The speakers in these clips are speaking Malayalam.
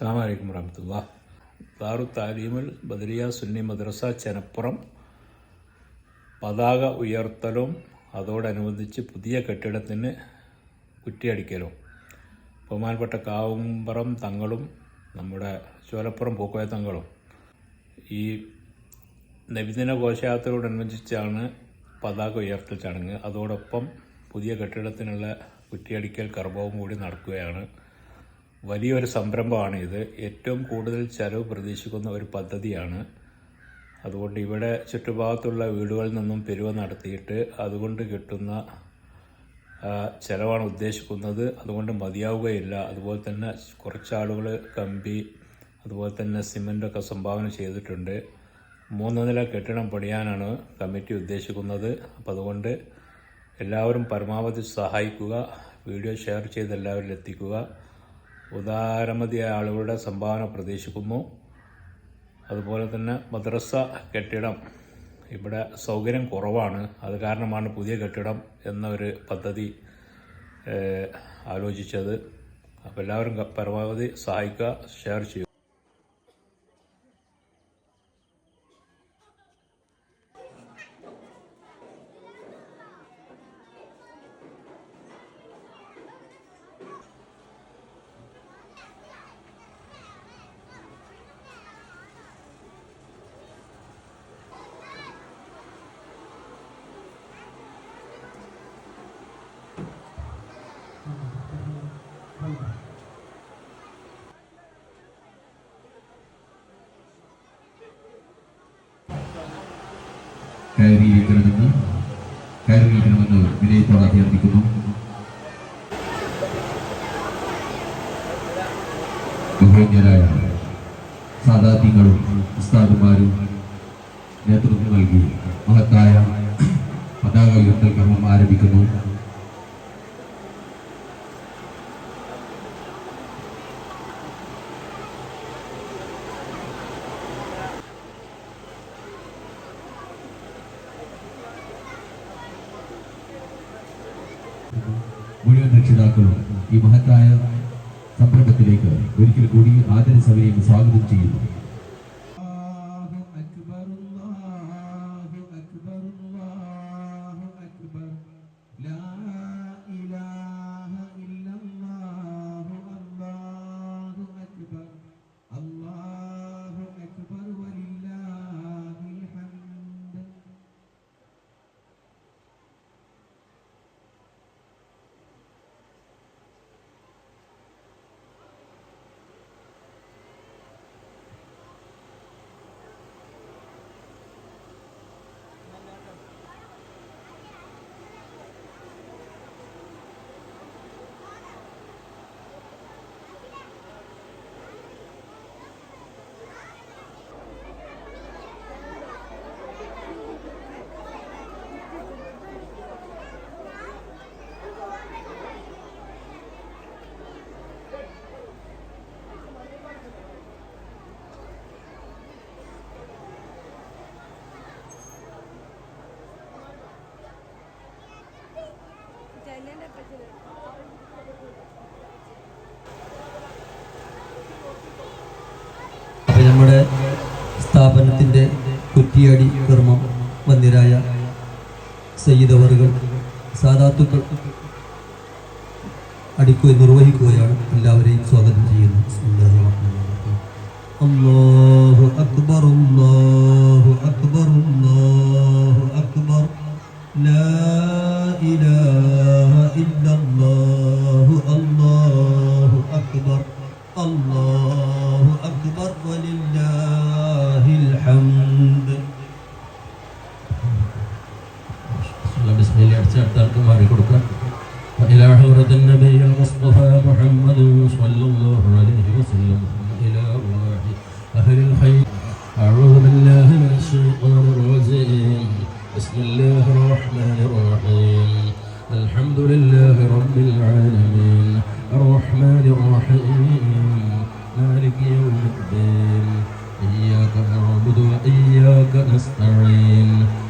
അസ്സാം വലൈക്കും ദാറു താലീമുൽ ബദരിയ സുന്നി മദ്രസ ചെനപ്പുറം. പതാക ഉയർത്തലും അതോടനുബന്ധിച്ച് പുതിയ കെട്ടിടത്തിന് കുറ്റിയടിക്കലും. ബഹുമാനപ്പെട്ട കാവുംപറം തങ്ങളും നമ്മുടെ ചോലപ്പുറം പൂക്കോയ തങ്ങളും. ഈ നബിദിന ഘോഷയാത്രയോടനുബന്ധിച്ചാണ് പതാക ഉയർത്തൽ ചടങ്ങ്. അതോടൊപ്പം പുതിയ കെട്ടിടത്തിനുള്ള കുറ്റിയടിക്കൽ കർമ്മവും കൂടി നടക്കുകയാണ്. വലിയൊരു സംരംഭമാണ് ഇത്. ഏറ്റവും കൂടുതൽ ചെലവ് പ്രതീക്ഷിക്കുന്ന ഒരു പദ്ധതിയാണ്. അതുകൊണ്ട് ഇവിടെ ചുറ്റുഭാഗത്തുള്ള വീടുകളിൽ നിന്നും പിരിവ് നടത്തിയിട്ട് അതുകൊണ്ട് കിട്ടുന്ന ചിലവാണ് ഉദ്ദേശിക്കുന്നത്. അതുകൊണ്ട് മതിയാവുകയില്ല. അതുപോലെ തന്നെ കുറച്ചാളുകൾ കമ്പി അതുപോലെ തന്നെ സിമന്റൊക്കെ സംഭാവന ചെയ്തിട്ടുണ്ട്. മൂന്ന് നില കെട്ടിടം പണിയാനാണ് കമ്മിറ്റി ഉദ്ദേശിക്കുന്നത്. അപ്പോൾ അതുകൊണ്ട് എല്ലാവരും പരമാവധി സഹായിക്കുക. വീഡിയോ ഷെയർ ചെയ്ത് എല്ലാവരിലും എത്തിക്കുക. ഉദാരമതിയായ ആളുകളുടെ സംഭാവന പ്രതീക്ഷിക്കുന്നു. അതുപോലെ തന്നെ മദ്രസ കെട്ടിടം ഇവിടെ സൗകര്യം കുറവാണ്. അത് കാരണമാണ് പുതിയ കെട്ടിടം എന്ന ഒരു പദ്ധതി ആലോചിച്ചത്. അപ്പോൾ എല്ലാവരും പരമാവധി സഹായിക്കുക ഷെയർ ചെയ്യുക. കയറിയിരിക്കണമെന്ന് കയറി നിൽക്കണമെന്ന് വിനയത്തോടെ അഭ്യർത്ഥിക്കുന്നു. ബഹുമാന്യരായ സാധാത്യങ്ങളും ഉസ്താദുമാരും നേതൃത്വം നൽകി മഹത്തായ പതാക ഉയർത്തൽ കർമ്മം ആരംഭിക്കുന്നു. മുഴുവൻ രക്ഷിതാക്കളും ഈ മഹത്തായ സംരംഭത്തിലേക്ക് ഒരിക്കൽ കൂടി ആദര സ്വാഗതം ചെയ്യുന്നു. സ്ഥാപനത്തിന്റെ കുറ്റിയാടി കർമ്മം വന്യരായ സയ്യിദവറുകൾ സാധാത്തുക്കൾ അടിക്കുകയും നിർവഹിക്കുകയാണ് എല്ലാവരെയും സ്വാഗതം ചെയ്യുന്നു. ബിസ്മില്ലാഹിർ بسم الله അടിച്ച അടുത്ത ആൾക്ക് മാറി കൊടുക്കാം إلى حضرة النبي المصطفى محمد صلى الله عليه وسلم إلى أرواح أهل الخير أعوذ بالله من الشيطان الرجيم بسم الله الرحمن الرحيم الحمد لله رب العالمين الرحمن الرحيم مالك يوم الدين إياك نعبد وإياك نستعين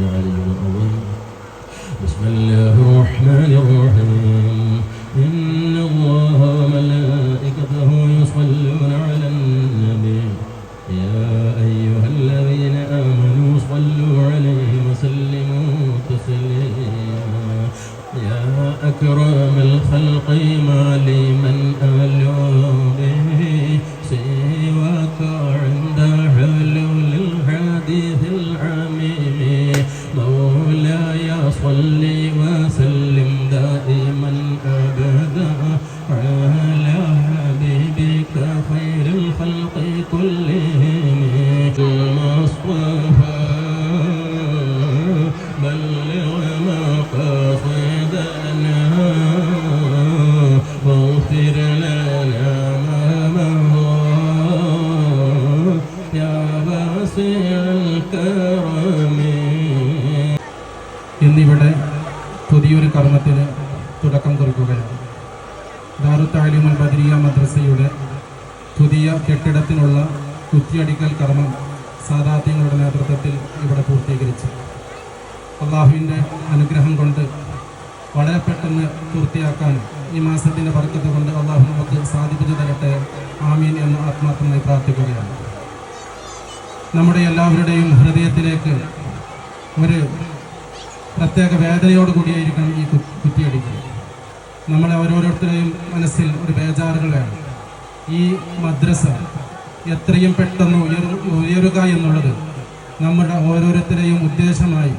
العلي العظيم بسم الله الرحمن الرحيم. إن الله وملائكته يصلون على النبي. يا أيها الذين آمنوا صلوا عليه وسلموا تسليما. يا أكرم الخلق ما لي من ألو الخلق كلهم المصطفى بلغ مقاصدنا واغفر لنا ما مضى يا واسع الكرم എന്നിവിടെ പുതിയൊരു കർമ്മത്തിന് തുടക്കം കുറിക്കുകയാണ് ദാറുത്താലിമുൽ ബദരിയ മദ്രസയുടെ പുതിയ കെട്ടിടത്തിനുള്ള കുത്തിയടിക്കൽ കർമ്മം സാദാത്യങ്ങളുടെ നേതൃത്വത്തിൽ ഇവിടെ പൂർത്തീകരിച്ചു. അള്ളാഹുവിന്റെ അനുഗ്രഹം കൊണ്ട് വളരെ പെട്ടെന്ന് പൂർത്തിയാക്കാൻ ഈ മാസത്തിന്റെ പറക്കത്ത് കൊണ്ട് അള്ളാഹു നമുക്ക് സാധിപ്പിച്ചു തരട്ടെ. ആമീൻ എന്ന് ആത്മാർത്ഥമായി പ്രാർത്ഥിക്കുകയാണ്. നമ്മുടെ എല്ലാവരുടെയും ഹൃദയത്തിലേക്ക് ഒരു പ്രത്യേക വേദനയോട് കൂടിയായിരിക്കണം ഈ കുറ്റിയടിക്കുക നമ്മളെ ഓരോരുത്തരുടെയും മനസ്സിൽ ഒരു ബേജാറുകൾ വേണം. ഈ മദ്രസ എത്രയും പെട്ടെന്ന് ഉയരു ഉയരുക എന്നുള്ളത് നമ്മുടെ ഓരോരുത്തരെയും ഉദ്ദേശമായി.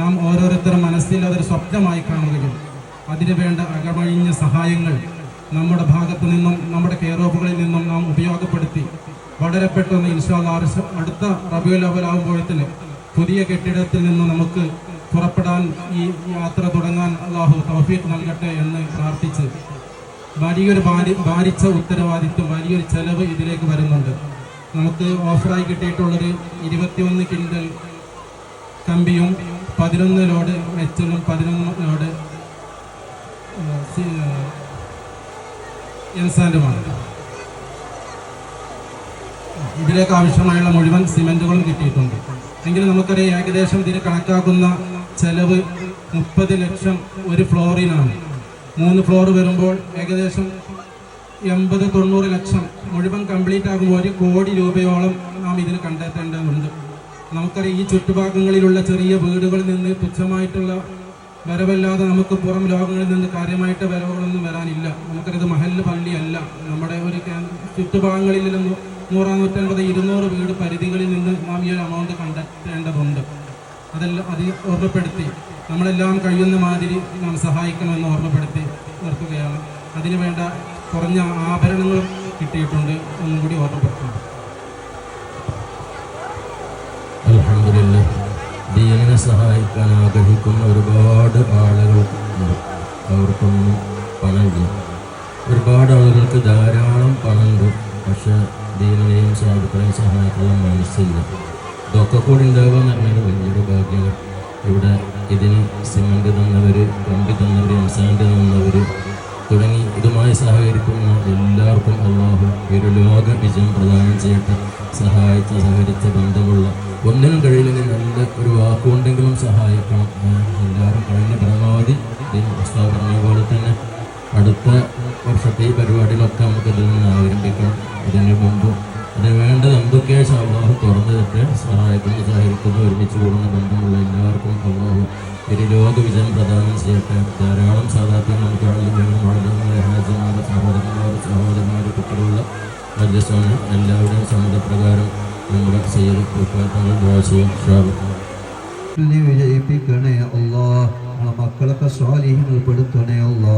നാം ഓരോരുത്തരും മനസ്സിൽ അതൊരു സ്വപ്നമായി കാണുകയും അതിനു വേണ്ട അകമഴിഞ്ഞ സഹായങ്ങൾ നമ്മുടെ ഭാഗത്തു നിന്നും നമ്മുടെ കെയറോപ്പുകളിൽ നിന്നും നാം ഉപയോഗപ്പെടുത്തി. വളരെ പെട്ടെന്ന് ഇൻഷാല്ല അടുത്ത റബിയുൽ അവലാകുമ്പോഴത്തിന് പുതിയ കെട്ടിടത്തിൽ നിന്ന് നമുക്ക് പുറപ്പെടാൻ ഈ യാത്ര തുടങ്ങാൻ അള്ളാഹു തൗഫീഖ് നൽകട്ടെ എന്ന് പ്രാർത്ഥിച്ച് വലിയൊരു ഭാരി ഭാരിച്ച ഉത്തരവാദിത്വം വലിയൊരു ചെലവ് ഇതിലേക്ക് വരുന്നുണ്ട്. നമുക്ക് ഓഫറായി കിട്ടിയിട്ടുള്ളൊരു ഇരുപത്തിയൊന്ന് കിൻഡൽ കമ്പിയും പതിനൊന്ന് ലോഡ് മെച്ചലും പതിനൊന്ന് ലോഡ് എൻസാൻഡുമാണ്. ഇതിലേക്ക് ആവശ്യമായുള്ള മുഴുവൻ സിമെന്റുകളും കിട്ടിയിട്ടുണ്ട്. എങ്കിലും നമുക്കറിയാം ഏകദേശം ഇതിന് കണക്കാക്കുന്ന ചെലവ് മുപ്പത് ലക്ഷം ഒരു ഫ്ലോറിനാണ്. മൂന്ന് ഫ്ലോർ വരുമ്പോൾ ഏകദേശം എൺപത് തൊണ്ണൂറ് ലക്ഷം മുഴുവൻ കംപ്ലീറ്റ് ആകുമ്പോൾ ഒരു കോടി രൂപയോളം നാം ഇതിന് കണ്ടെത്തേണ്ടതുണ്ട്. നമുക്കറിയാം ഈ ചുറ്റുഭാഗങ്ങളിലുള്ള ചെറിയ വീടുകളിൽ നിന്ന് തുച്ഛമായിട്ടുള്ള വരവല്ലാതെ നമുക്ക് പുറം ലോകങ്ങളിൽ നിന്ന് കാര്യമായിട്ട് വരവുകളൊന്നും വരാനില്ല. നമുക്കറിയത് മഹല്ല് പള്ളിയല്ല. നമ്മുടെ ഒരു ചുറ്റുഭാഗങ്ങളിൽ നിന്ന് നൂറാം നൂറ്റൻപത് ഇരുന്നൂറ് വീട് പരിധികളിൽ നിന്ന് നാം ഈ ഒരു എമൗണ്ട് കണ്ടെത്തേണ്ടതുണ്ട്. അതെല്ലാം അത് ഓർമ്മപ്പെടുത്തി. നമ്മളെല്ലാം കഴിയുന്ന മാതിരി നാം സഹായിക്കണമെന്ന് ഓർമ്മപ്പെടുത്തി നിർത്തുകയാണ്. അതിനുവേണ്ട കുറഞ്ഞ ആഭരണങ്ങൾ കിട്ടിയിട്ടുണ്ട് എന്നും കൂടി ഓർമ്മപ്പെടുത്തുന്നു. ദീനെ സഹായിക്കാൻ ആഗ്രഹിക്കുന്ന ഒരുപാട് ആളുകൾ ഉണ്ട്. അവർക്കൊന്നും പണമില്ല. ഒരുപാട് ആളുകൾക്ക് ധാരാളം പണമുണ്ട്. പക്ഷേ ദീനിനെയും സാധുക്കളെയും സഹായിക്കാനുള്ള മനസ്സില്ല. ഇതൊക്കെ കൂടി ഉണ്ടാകുക എന്ന് പറഞ്ഞാൽ വലിയൊരു ഭാഗ്യമാണ്. ഇവിടെ ഇതിന് സിമന്റ് തന്നവർ കമ്പി തന്നവർ എംസാൻഡ് തന്നവർ തുടങ്ങി ഇതുമായി സഹകരിക്കുന്ന എല്ലാവർക്കും അള്ളാഹു ഒരു ലോക വിജയം പ്രദാനം ചെയ്യട്ടെ സഹായിച്ച സഹകരിച്ച ബന്ധമുള്ള ഒന്നിനും കഴിയില്ലെങ്കിൽ നല്ല ഒരു വാക്കുകൊണ്ടെങ്കിലും സഹായിക്കണം. എല്ലാവരും കഴിഞ്ഞ പരമാവധി ഉസ്താദ് പറഞ്ഞ പോലെ തന്നെ അടുത്ത വർഷത്തെ ഈ പരിപാടികളൊക്കെ നമുക്ക് ഇതിൽ നിന്ന് ആരംഭിക്കണം ഇതിന് മുമ്പും അതിന് വേണ്ട എന്തൊക്കെയാണ് അള്ളാഹു തുറന്നിട്ട് സഹായിക്കുന്നു സഹായിക്കുന്നു ഒരുമിച്ച് കൂടുന്ന ബന്ധമുള്ള എല്ലാവർക്കും അള്ളാഹു. ഒരു ലോകവിജയം പ്രദാനം ചെയ്യട്ടെ. ധാരാളം സാധാരണ നമുക്ക് ആളുകളും വളരുന്ന ഹാജന്മാർ സഹോദരന്മാർ സഹോദരന്മാർ കുട്ടികളുള്ള മധ്യസ്ഥമാണ് എല്ലാവരുടെയും സമ്മതപ്രകാരം നമ്മുടെ ചെയ്ത് ദോഷവും ശ്രാവം വിജയിപ്പിക്കണേ അള്ളാഹ്. മക്കളൊക്കെ സ്വാധീനങ്ങൾ പെടുത്തണേ അല്ലാ